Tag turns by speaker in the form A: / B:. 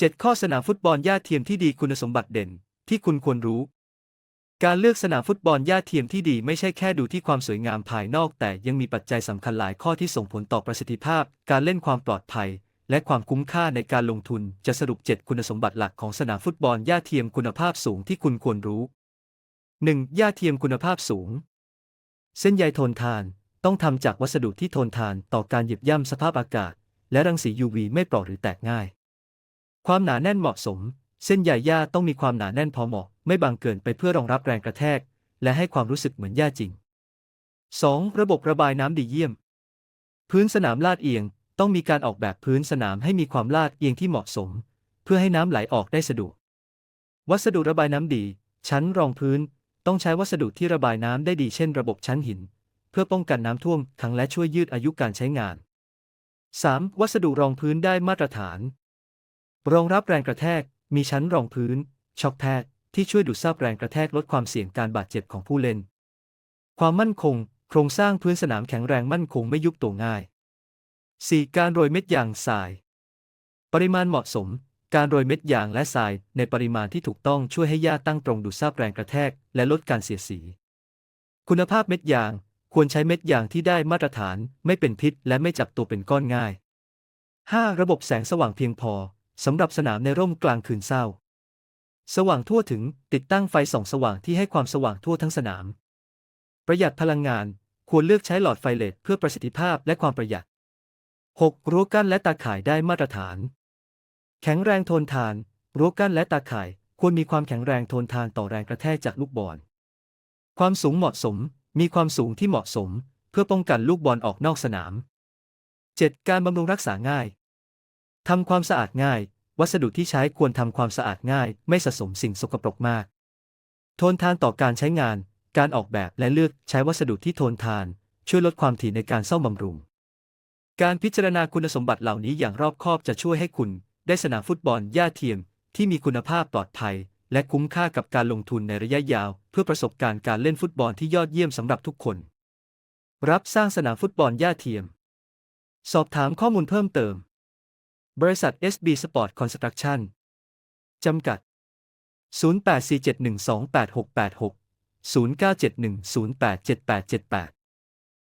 A: 7 ข้อสนามฟุตบอลหญ้าเทียมที่ดีคุณสมบัติเด่น ที่คุณควรรู้ การเลือกสนามฟุตบอลหญ้าเทียมที่ดีไม่ใช่แค่ดูที่ความสวยงามภายนอก แต่ยังมีปัจจัยสำคัญหลายข้อที่ส่งผลต่อประสิทธิภาพ การเล่นความปลอดภัย และความคุ้มค่าในการลงทุนจะสรุป 7 คุณสมบัติหลักของสนามฟุตบอลหญ้าเทียมคุณภาพสูงที่คุณควรรู้ 1. หญ้าเทียมคุณภาพสูง เส้นใยทนทาน ต้องทำจากวัสดุที่ทนทานต่อการหยีบย่ำสภาพอากาศ และรังสี UV ไม่เปราะหรือแตกง่าย ความหนาแน่นเหมาะสม เส้นใยหญ้าต้องมีความหนาแน่นพอเหมาะ ไม่บางเกินไปเพื่อรองรับแรงกระแทก และให้ความรู้สึกเหมือนหญ้าจริง 2. ระบบระบายน้ำดีเยี่ยม พื้นสนามลาดเอียง ต้องมีการออกแบบพื้นสนามให้มีความลาดเอียงที่เหมาะสม เพื่อให้น้ำไหลออกได้สะดวก วัสดุระบายน้ำดี ชั้นรองพื้น ต้องใช้วัสดุที่ระบายน้ำได้ดีเช่น ระบบชั้นหิน เพื่อป้องกันน้ำท่วมขังและช่วยยืดอายุการใช้งาน 3. วัสดุรองพื้นได้มาตรฐาน รองรับแรงกระแทก มีชั้นรองพื้น ช็อคแพดที่ช่วยดูดซับแรงกระแทกลดความเสี่ยงการบาดเจ็บของผู้เล่น ความมั่นคง โครงสร้างพื้นสนามแข็งแรงมั่นคงไม่ยุบตัวง่าย 4. การโรยเม็ดยางทราย ปริมาณเหมาะสม การโรยเม็ดยางและทรายในปริมาณที่ถูกต้องช่วยให้หญ้าตั้งตรงดูดซับแรงกระแทก และลดการเสียสี คุณภาพเม็ดยาง ควรใช้เม็ดยางที่ได้มาตรฐาน ไม่เป็นพิษ และไม่จับตัวเป็นก้อนง่าย 5. ระบบแสงสว่างเพียงพอ สำหรับสนามในร่มกลางคืนเศร้า สว่างทั่วถึงติดตั้งไฟส่องสว่างที่ให้ความสว่างทั่วทั้งสนาม ประหยัดพลังงาน ควรเลือกใช้หลอดไฟเลดเพื่อประสิทธิภาพและความประหยัด 6. รั้วกั้นและตาข่ายได้มาตรฐาน แข็งแรงทนทาน รั้วกั้นและตาข่าย ควรมีความแข็งแรงทนทานต่อแรงกระแทกจากลูกบอล ความสูงเหมาะสม มีความสูงที่เหมาะสม เพื่อป้องกันลูกบอลออกนอกสนาม 7. การบำรุงรักษาง่าย ทำความสะอาดง่าย วัสดุที่ใช้ควรทำความสะอาดง่าย ไม่สะสมสิ่งสกปรกมาก ทนทานต่อการใช้งาน การออกแบบและเลือกใช้วัสดุที่ทนทาน ช่วยลดความถี่ในการซ่อมบำรุง การพิจารณาคุณสมบัติเหล่านี้อย่างรอบคอบจะช่วยให้คุณ ได้สนามฟุตบอลหญ้าเทียม ที่มีคุณภาพปลอดภัย และคุ้มค่ากับการลงทุนในระยะยาว เพื่อประสบการณ์การเล่นฟุตบอลที่ยอดเยี่ยมสำหรับทุกคน รับสร้างสนามฟุตบอลหญ้าเทียม สอบถามข้อมูลเพิ่มเติม บริษัท SB Sport Construction จำกัด 0847128686 0971087878